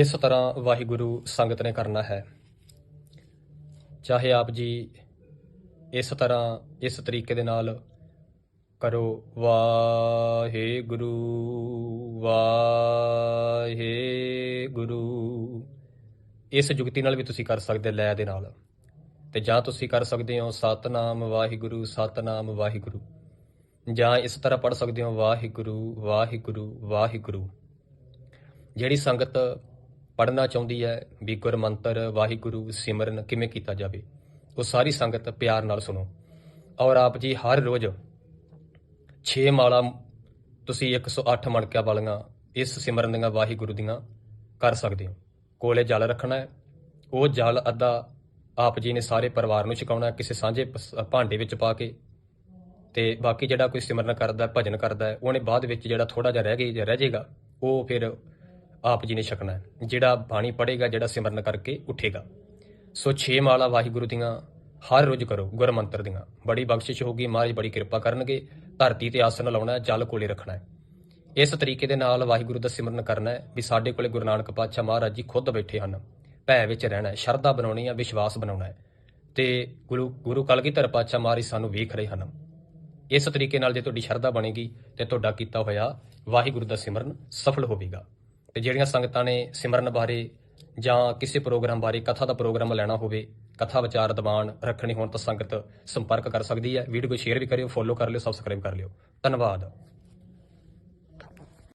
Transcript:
ਇਸ ਤਰ੍ਹਾਂ ਵਾਹਿਗੁਰੂ ਸੰਗਤ ਨੇ ਕਰਨਾ ਹੈ। ਚਾਹੇ ਆਪ ਜੀ ਇਸ ਤਰ੍ਹਾਂ, ਇਸ ਤਰੀਕੇ ਦੇ ਨਾਲ ਕਰੋ। ਵਾਹਿਗੁਰੂ ਵਾਹਿਗੁਰੂ। ਇਸ ਜੁਗਤੀ ਨਾਲ ਵੀ ਤੁਸੀਂ ਕਰ ਸਕਦੇ ਲੈ ਦੇ ਨਾਲ। ਤੇ ਜਾਂ ਤੁਸੀਂ ਕਰ ਸਕਦੇ ਹੋ ਸਤਨਾਮ ਵਾਹਿਗੁਰੂ ਸਤਨਾਮ ਵਾਹਿਗੁਰੂ। ਜਾਂ ਇਸ ਤਰ੍ਹਾਂ ਪੜ ਸਕਦੇ ਹੋ ਵਾਹਿਗੁਰੂ ਵਾਹਿਗੁਰੂ ਵਾਹਿਗੁਰੂ। ਜਿਹੜੀ ਸੰਗਤ ਪੜਨਾ ਚਾਹੁੰਦੀ ਹੈ, ਵੀ ਗੁਰ ਮੰਤਰ ਵਾਹਿਗੁਰੂ ਸਿਮਰਨ ਕਿਵੇਂ ਕੀਤਾ ਜਾਵੇ, ਉਹ ਸਾਰੀ ਸੰਗਤ ਪਿਆਰ ਨਾਲ ਸੁਣੋ। ਔਰ ਆਪ ਜੀ ਹਰ ਰੋਜ਼ 6 ਮਾਲਾ ਤੁਸੀਂ 108 ਮਣਕਿਆਂ ਵਾਲੀਆਂ ਇਸ ਸਿਮਰਨ ਦੀਆਂ ਵਾਹਿਗੁਰੂ ਦੀਆਂ ਕਰ ਸਕਦੇ ਹੋ। ਕੋਲੇ ਜਲ ਰੱਖਣਾ ਹੈ, ਉਹ ਜਲ ਅੱਧਾ ਆਪ ਜੀ ਨੇ ਸਾਰੇ ਪਰਿਵਾਰ ਨੂੰ ਛਕਾਉਣਾ ਕਿਸੇ ਸਾਂਝੇ ਭਾਂਡੇ ਵਿੱਚ ਪਾ ਕੇ, ਤੇ ਬਾਕੀ ਜਿਹੜਾ ਕੋਈ ਸਿਮਰਨ ਕਰਦਾ, ਭਜਨ ਕਰਦਾ ਉਹਨੇ ਬਾਅਦ ਵਿੱਚ ਜਿਹੜਾ ਥੋੜਾ ਜਿਹਾ ਰਹਿ ਗਈ, ਰਹਿ ਜਾਏਗਾ, ਉਹ ਫਿਰ ਆਪ ਜੀ ਨੇ ਛਕਣਾ ਹੈ। ਜਿਹੜਾ ਬਾਣੀ ਪੜ੍ਹੇਗਾ, ਜਿਹੜਾ ਸਿਮਰਨ ਕਰਕੇ ਉੱਠੇਗਾ। ਸੋ 6 ਮਾਲਾ ਵਾਹਿਗੁਰੂ ਦੀਆਂ ਹਰ ਰੋਜ਼ ਕਰੋ ਗੁਰਮੰਤਰ ਦੀਆਂ। ਬੜੀ ਬਖਸ਼ਿਸ਼ ਹੋਗੀ ਮਹਾਰਾਜ ਬੜੀ ਕਿਰਪਾ ਕਰਨਗੇ। ਧਰਤੀ ਤੇ ਆਸਣ ਲਾਉਣਾ ਹੈ, ਜਲ ਕੋਲੇ ਰੱਖਣਾ ਹੈ। ਇਸ ਤਰੀਕੇ ਦੇ ਨਾਲ ਵਾਹਿਗੁਰੂ ਦਾ ਸਿਮਰਨ ਕਰਨਾ ਹੈ ਵੀ ਸਾਡੇ ਕੋਲੇ ਗੁਰੂ ਨਾਨਕ ਪਾਤਸ਼ਾਹ ਮਹਾਰਾਜ ਜੀ ਖੁਦ ਬੈਠੇ ਹਨ। ਭੈ ਵਿੱਚ ਰਹਿਣਾ ਹੈ, ਸ਼ਰਧਾ ਬਣਾਉਣੀ ਹੈ, ਵਿਸ਼ਵਾਸ ਬਣਾਉਣਾ ਹੈ। ਤੇ ਗੁਰੂ ਗੁਰੂ ਕਲਗੀਧਰ ਪਾਤਸ਼ਾਹ ਮਹਾਰਾਜ ਸਾਨੂੰ ਵੇਖ ਰਹੇ ਹਨ। ਇਸ ਤਰੀਕੇ ਨਾਲ ਜੇ ਤੁਹਾਡੀ ਸ਼ਰਧਾ ਬਣੇਗੀ ਤੇ ਤੁਹਾਡਾ ਕੀਤਾ ਹੋਇਆ ਵਾਹਿਗੁਰੂ ਦਾ ਸਿਮਰਨ ਸਫਲ ਹੋਵੇਗਾ। ਤੇ ਜਿਹੜੀਆਂ ਸੰਗਤਾਂ ਨੇ ਸਿਮਰਨ ਬਾਰੇ ਜਾਂ ਕਿਸੇ ਪ੍ਰੋਗਰਾਮ ਬਾਰੇ, ਕਥਾ ਦਾ ਪ੍ਰੋਗਰਾਮ ਲੈਣਾ ਹੋਵੇ, ਕਥਾ ਵਿਚਾਰ ਦੀਵਾਨ ਰੱਖਣੀ ਹੋਣ ਤਾਂ ਸੰਗਤ ਸੰਪਰਕ ਕਰ ਸਕਦੀ ਹੈ। ਵੀਡੀਓ ਨੂੰ ਸ਼ੇਅਰ ਵੀ ਕਰਿਓ ਫੋਲੋ ਕਰ ਲਿਓ ਸਬਸਕ੍ਰਾਈਬ ਕਰ ਲਿਓ। ਧੰਨਵਾਦ।